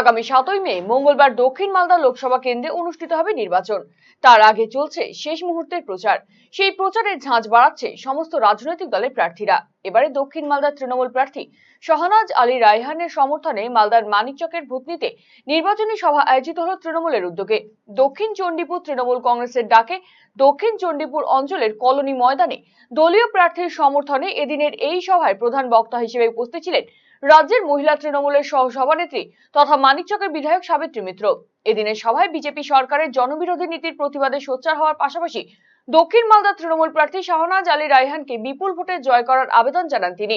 আগামী সাতই মে মঙ্গলবার দক্ষিণ মালদা লোকসভা কেন্দ্রে অনুষ্ঠিত হবে নির্বাচন। তার আগে চলছে শেষ মুহূর্তের প্রচার। সেই প্রচারের ঝাঁঝ বাড়াচ্ছে সমস্ত রাজনৈতিক দলের প্রার্থীরা। এবারে দক্ষিণ মালদার তৃণমূল প্রার্থী শাহনাজ আলী রায়হানের সমর্থনে মালদার মানিকচকের ভূতনিতে নির্বাচনী সভা আয়োজিত হল তৃণমূলের উদ্যোগে। দক্ষিণ চণ্ডীপুর তৃণমূল কংগ্রেসের ডাকে দক্ষিণ চণ্ডীপুর অঞ্চলের কলোনি ময়দানে দলীয় প্রার্থীর সমর্থনে এদিনের এই সভায় প্রধান বক্তা হিসেবে উপস্থিত ছিলেন রাজ্যের মহিলা তৃণমূলের সহ সভানেত্রী তথা মানিকচকের বিধায়ক সাবিত্রী মিত্র। এদিনের সভায় বিজেপি সরকারের জনবিরোধী নীতির প্রতিবাদে সোচ্চার হওয়ার পাশাপাশি দক্ষিণ মালদা তৃণমূল প্রার্থী শাহনাজ আলী রায়হানকে বিপুল ভোটে জয় করার আবেদন জানান তিনি।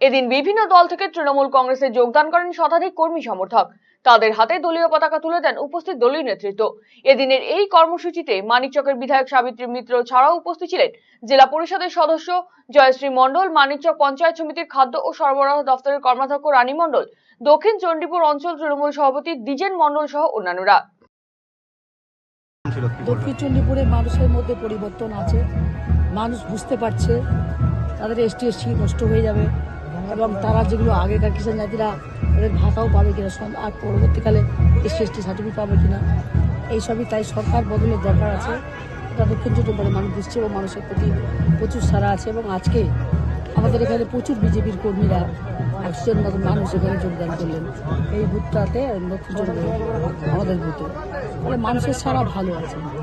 এদিন বিভিন্ন দল থেকে তৃণমূল কংগ্রেসে যোগদান করেন শতাধিক কর্মী সমর্থক। তাদের হাতে দলীয় পতাকা তুলে দেন উপস্থিত দলীয় নেতৃত্ব। এদিনের এই কর্মসূচিতে মানিকচকের বিধায়ক সাবিত্রী মিত্র ছাড়াও উপস্থিত ছিলেন জেলা পরিষদের সদস্য জয়শ্রী মণ্ডল, মানিকচক পঞ্চায়েত সমিতির খাদ্য ও সরবরাহ দপ্তরের কর্মাধ্যক্ষ রানী মণ্ডল, দক্ষিণ চণ্ডীপুর অঞ্চল তৃণমূল সভাপতি দ্বিজেন মণ্ডল সহ অন্যান্যরা। দক্ষিণ চণ্ডীপুরে মানুষের মধ্যে পরিবর্তন আছে। মানুষ বুঝতে পারছে, তাদের এসটি এসটি নষ্ট হয়ে যাবে। এবং তারা যেগুলো আগেকার কিষাণ জাতিরা তাদের ভাতাও পাবে কিনা আর পরবর্তীকালে এসটি এসটি সার্টিফিকেট পাবে কিনা, এইসবই তাই সরকার বদলের দরকার আছে। এটা দক্ষিণ চণ্ডীপুরে মানুষ বুঝছে এবং মানুষের প্রতি প্রচুর সারা আছে এবং আজকে আমাদের এখানে প্রচুর বিজেপির কর্মীরা একশো জন মতো মানুষ এখানে যোগদান করলেন। এই বুথটাতে চণ্ডীপুর আমাদের বুথে। ফলে মানুষের সারা ভালো আছে।